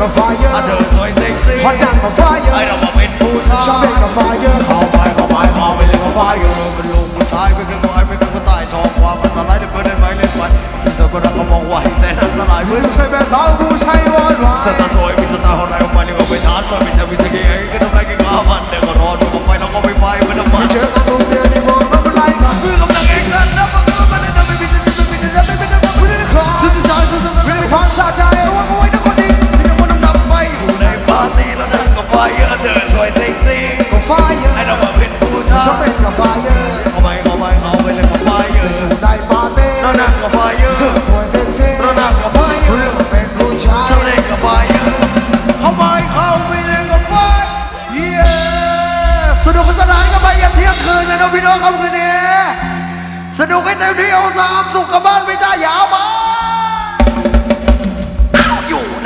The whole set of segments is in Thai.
กับไฟเยอะเธอสวยเซ็กซี่ฮอตดังกับไฟเยอะไอ้เรามาเป็นผู้ชายชอบเล่นกับไฟเยอะเข้าไปเข้าไปเข้าไปเล่นกับไฟเยอะเป็นลูกผู้ชายเป็นเรื่องไว้เป็นผู้ตายชอบความอันตรายเด็กเพื่อนเล่นไม้เล่นไฟมีสตาร์ก็รักก็มองไหวแสนอันตรายเพื่อนช่วยแม่สาวผู้ชายวอนวายสตาร์สวยมีสตาร์ฮอตไลน์ออกมาเนี่ยก็ไปทานมาไม่ใช่วิชาเก่งก็ทำได้แค่ข้าวันเด็กก็รอดูก็ไปเราก็ไปไฟมันทำไมเชื่อก็ตุ้มเดียวนี่มอง เป็นผู้ชายชอบเป็นกับไฟเยอะเขาไปเขาไปเขาไปเลยกับไฟเยอะอยู่ในปาร์ตี้แล้วนั่งกับไฟเยอะสวยเซ็กซี่นั่งกับไฟเยอะเป็นผู้ชายชอบเล่นกับไฟเยอะเข้าไปเข้าไปเล่นกับไฟเย้สนุกสนานกันไปยันเที่ยงคืนนะน้องพี่น้องครับคืนนี้สนุกให้เต็มที่เอาสามสุขกับบ้านไม่จ้ายาวมา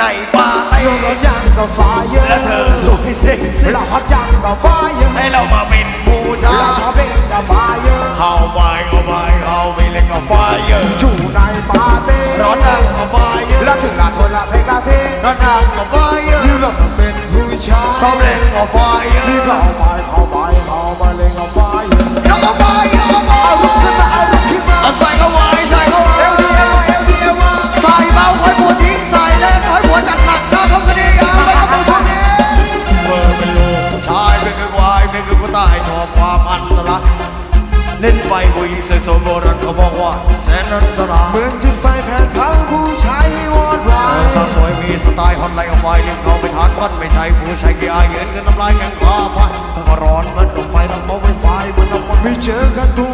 อยู่ในป่าไต้โยนรถจังกับไฟเยอะและเธอสวยเซ็กซี่เราพัดจังกับไฟเยอะให้เรามาเป็นผู้ชาเรายชอบเล่นกับไฟเยอะเข้าไปเข้าไปเข้าไปเล่นกับไฟเยอะอยู่ในปาร์ตี้ร้อนนั่งกับไฟเยอะแล้วถึงลาทนลาเทกาเทร้อนนั่งกับไฟเยอะยืนเราเป็นผู้ชายชอบเล่นกับไฟเยอะนี่เข้าไปเข้าไปเข้า เล่นไฟผู้หญิงสวยๆโบราณเขาบอกว่าแสนอันตรายเหมือนจุดไฟแผนทางผู้ชายวอดวาเธอยสาวสวยมีสไตล์ฮอตไลน์เอาไฟเลี้ยงเขาไปทานวันไม่ใช่ผู้ชายกี่อายเงินกันน้ำลายแข่งข้าพันแล้วก็ร้อนเหมือนกับไฟแล้วเขาไม่ไฟเหมือนน้ำมันไม่เจอกันทุก